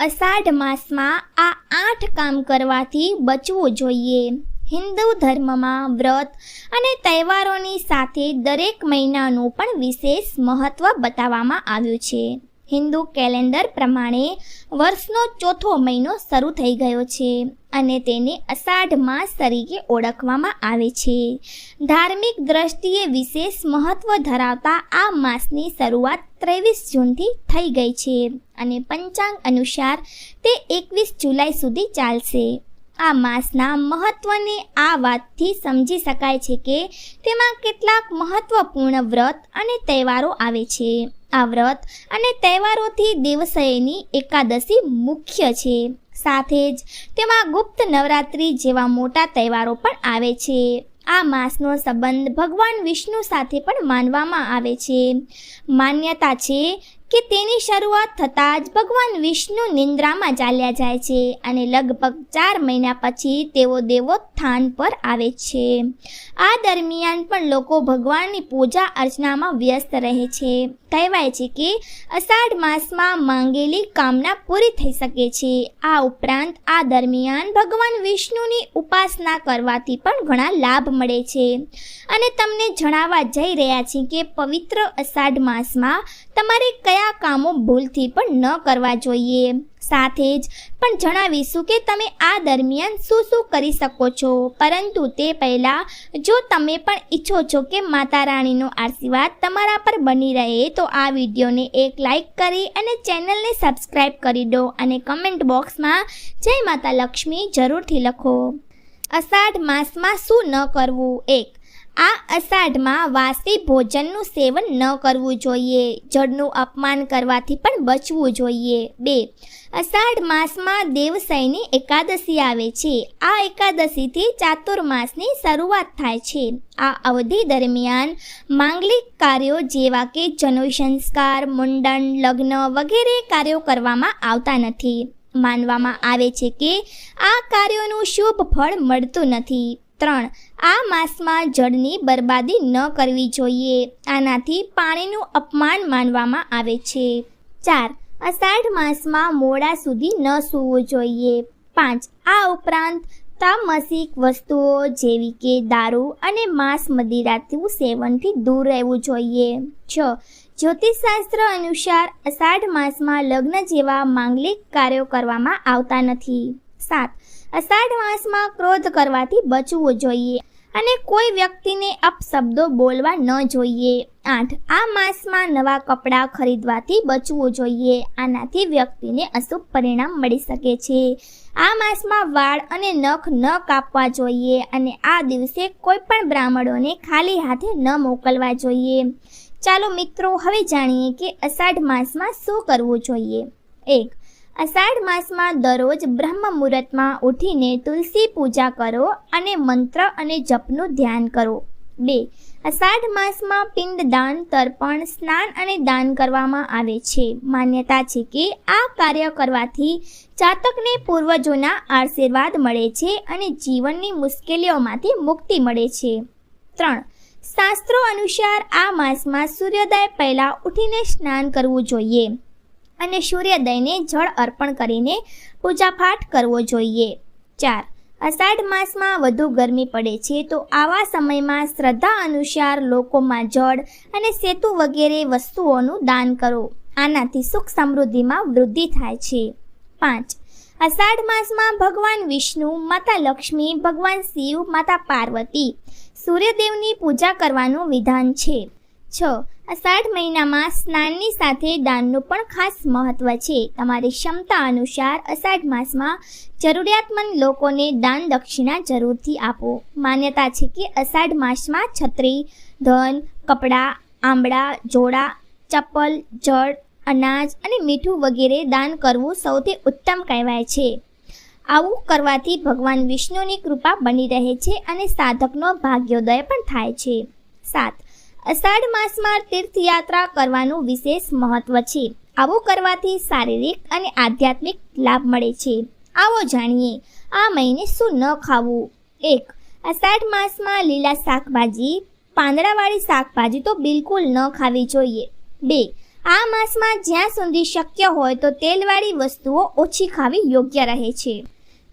અષાઢ માસમાં આ આઠ કામ કરવાથી બચવું જોઈએ. હિન્દુ ધર્મમાં વ્રત અને તહેવારોની સાથે દરેક મહિનાનું પણ વિશેષ મહત્ત્વ બતાવવામાં આવ્યું છે. હિન્દુ કેલેન્ડર પ્રમાણે વર્ષનો ચોથો મહિનો શરૂ થઈ ગયો છે અને તેને અષાઢ માસ તરીકે ઓળખવામાં આવે છે. ધાર્મિક દ્રષ્ટિએ વિશેષ મહત્ત્વ ધરાવતા આ માસની શરૂઆત ત્રેવીસ જૂનથી થઈ ગઈ છે અને પંચાંગ અનુસાર તે એકવીસ જુલાઈ સુધી ચાલશે. આ માસના મહત્ત્વને આ વાતથી સમજી શકાય છે કે તેમાં કેટલાક મહત્ત્વપૂર્ણ વ્રત અને તહેવારો આવે છે. આ વ્રત અને તહેવારોથી દેવસયની એકાદશી મુખ્ય છે. સાથે જ તેમાં ગુપ્ત નવરાત્રિ જેવા મોટા તહેવારો પણ આવે છે. આ માસનો સંબંધ ભગવાન વિષ્ણુ સાથે પણ માનવામાં આવે છે. માન્યતા છે કે તેની શરૂઆત થતાં જ ભગવાન વિષ્ણુ નિંદ્રામાં ચાલ્યા જાય છે અને લગભગ ચાર મહિના પછી તેઓ દેવોત્થાન પર આવે છે. આ દરમિયાન પણ લોકો ભગવાનની પૂજા અર્ચનામાં વ્યસ્ત રહે છે. કહેવાય છે કે અષાઢ માસમાં માંગેલી કામના પૂરી થઈ શકે છે. આ ઉપરાંત આ દરમિયાન ભગવાન વિષ્ણુની ઉપાસના કરવાથી પણ ઘણા લાભ મળે છે. અને તમને જણાવવા જઈ રહ્યા છીએ કે પવિત્ર અષાઢ માસમાં તમારે કયા કામો ભૂલથી પણ ન કરવા જોઈએ? સાથે જ પણ જણાવીશું કે તમે આ દરમિયાન શું શું કરી શકો છો. પરંતુ તે પહેલાં, જો તમે પણ ઈચ્છો છો કે માતા રાણીનો આશીર્વાદ તમારા પર બની રહે, તો આ વિડીયોને એક લાઈક કરી અને ચેનલને સબસ્ક્રાઈબ કરી દો અને કમેન્ટ બોક્સમાં જય માતા લક્ષ્મી જરૂરથી લખો. અષાઢ માસમાં શું ન કરવું? એક આ અષાઢમાં વાસી ભોજનનું સેવન ન કરવું જોઈએ. જળનું અપમાન કરવાથી પણ બચવું જોઈએ. બે, અષાઢ માસમાં દેવસૈની એકાદશી આવે છે. આ એકાદશીથી ચાતુર્માસની શરૂઆત થાય છે. આ અવધિ દરમિયાન માંગલિક કાર્યો જેવા કે જનોઈ સંસ્કાર મુંડન, લગ્ન વગેરે કાર્યો કરવામાં આવતા નથી. માનવામાં આવે છે કે આ કાર્યોનું શુભ ફળ મળતું નથી. ત્રણ. આ માસમાં જળની બરબાદી ન કરવી જોઈએ. આનાથી પાણીનું અપમાન માનવામાં આવે છે. ચાર. અષાઢ માસમાં મોડા સુધી ન સૂવું જોઈએ. પાંચ. આ ઉપરાંત તામસિક વસ્તુઓ જેવી કે દારૂ અને માંસ મદિરાથી સેવનથી દૂર રહેવું જોઈએ. છ. જ્યોતિષશાસ્ત્ર અનુસાર અષાઢ માસમાં લગ્ન જેવા માંગલિક કાર્યો કરવામાં આવતા નથી. સાત. અષાઢ માસમાં ક્રોધ કરવાથી બચવું જોઈએ અને કોઈ વ્યક્તિને અપશબ્દો બોલવા ન જોઈએ. આઠ. આ માસમાં નવા કપડાં ખરીદવાથી બચવું જોઈએ. આનાથી વ્યક્તિને અશુભ પરિણામ મળી શકે છે. આ માસમાં વાળ અને નખ ન કાપવા જોઈએ અને આ દિવસે કોઈ પણ બ્રાહ્મણોને ખાલી હાથે ન મોકલવા જોઈએ. ચાલો મિત્રો, હવે જાણીએ કે અષાઢ માસમાં શું કરવું જોઈએ. એક અષાઢ માસમાં દરરોજ બ્રહ્મ મુહૂર્તમાં ઉઠીને તુલસી પૂજા કરો અને મંત્ર અને જપનું ધ્યાન કરો. બે, અષાઢ માસમાં પિંડદાન તર્પણ, સ્નાન અને દાન કરવામાં આવે છે. માન્યતા છે કે આ કાર્ય કરવાથી જાતકને પૂર્વજોના આશીર્વાદ મળે છે અને જીવનની મુશ્કેલીઓમાંથી મુક્તિ મળે છે. ત્રણ, શાસ્ત્રો અનુસાર આ માસમાં સૂર્યોદય પહેલાં ઉઠીને સ્નાન કરવું જોઈએ. અને સૂર્યોદયને જળ અર્પણ કરીને પૂજાપાઠ કરવો જોઈએ. ચાર, અષાઢ માસમાં વધુ ગરમી પડે છે તો આવા સમયમાં શ્રદ્ધા અનુસાર લોકોમાં જળ અને સેતુ વગેરે વસ્તુઓનું દાન કરો. આનાથી સુખ સમૃદ્ધિમાં વૃદ્ધિ થાય છે. પાંચ, અષાઢ માસમાં ભગવાન વિષ્ણુ, માતા લક્ષ્મી, ભગવાન શિવ, માતા પાર્વતી સૂર્યદેવની પૂજા કરવાનું વિધાન છે. છ અષાઢ મહિનામાં સ્નાનની સાથે દાનનું પણ ખાસ મહત્વ છે. તમારી ક્ષમતા અનુસાર અષાઢ માસમાં જરૂરિયાતમંદ લોકોને દાન દક્ષિણા જરૂરથી આપો. માન્યતા છે કે અષાઢ માસમાં છત્રી, ધન, કપડાં, આંબળા, જોડા, ચપ્પલ, જળ, અનાજ અને મીઠું વગેરે દાન કરવું સૌથી ઉત્તમ કહેવાય છે. આવું કરવાથી ભગવાન વિષ્ણુની કૃપા બની રહે છે અને સાધકનો ભાગ્યોદય પણ થાય છે. સાત. અષાઢ માસમાં તીર્થયાત્રા કરવાનું વિશેષ મહત્વ છે. આવું કરવાથી શારીરિક અને આધ્યાત્મિક લાભ મળે છે. આવો જાણીએ, આ મહિને શું ન ખાવું? એક, અષાઢ માસમાં લીલા શાકભાજી, પાંદડાવાળી શાકભાજી તો બિલકુલ ન ખાવી જોઈએ. બે, આ માસમાં જ્યાં સુધી શક્ય હોય તો તેલવાળી વસ્તુઓ ઓછી ખાવી યોગ્ય રહે છે.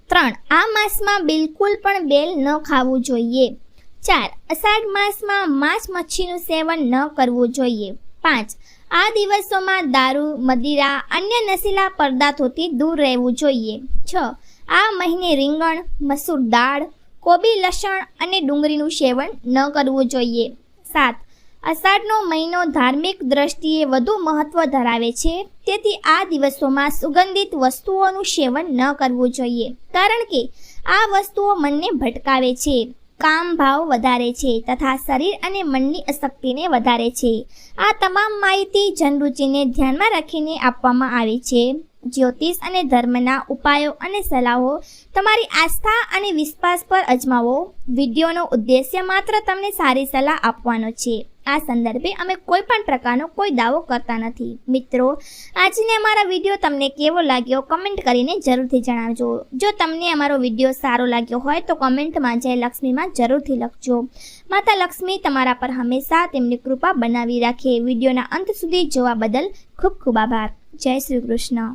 ત્રણ, આ માસમાં બિલકુલ પણ બેલ ન ખાવું જોઈએ. ચાર, અષાઢ માસમાં માંસ મચ્છીનું સેવન ન કરવું જોઈએ. પાંચ, આ દિવસોમાં દારૂ, મદિરા, અન્ય નશીલા પદાર્થોથી દૂર રહેવું જોઈએ. છ, આ મહિને રીંગણ, મસૂર દાળ, કોબી લસણ અને ડુંગળીનું સેવન ન કરવું જોઈએ. સાત, અષાઢનો મહિનો ધાર્મિક દ્રષ્ટિએ વધુ મહત્વ ધરાવે છે, તેથી આ દિવસોમાં સુગંધિત વસ્તુઓનું સેવન ન કરવું જોઈએ. કારણ કે આ વસ્તુઓ મનને ભટકાવે છે. કામ ભાવ વધારે છે તથા શરીર અને મનની અશક્તિને વધારે છે. આ તમામ માહિતી જનરુચિને ધ્યાનમાં રાખીને આપવામાં આવી છે. જ્યોતિષ અને ધર્મના ઉપાયો અને સલાહો તમારી આસ્થા અને વિશ્વાસ પર અજમાવો. વિડીયોનો ઉદ્દેશ્ય માત્ર તમને સારી સલાહ આપવાનો છે. આ સંદર્ભે અમે કોઈ પણ પ્રકારનો કોઈ દાવો કરતા નથી. મિત્રો, આજને અમારા વીડિયો તમને કેવો લાગ્યો કમેન્ટ કરીને જરૂરથી જણાવજો. જો તમને અમારો વીડિયો સારો લાગ્યો હોય તો કમેન્ટમાં જય લક્ષ્મીમાં જરૂરથી લખજો. માતા લક્ષ્મી તમારા પર હંમેશા તેમની કૃપા બનાવી રાખે. વિડીયોના અંત સુધી જોવા બદલ ખૂબ ખૂબ આભાર. જય શ્રી કૃષ્ણ.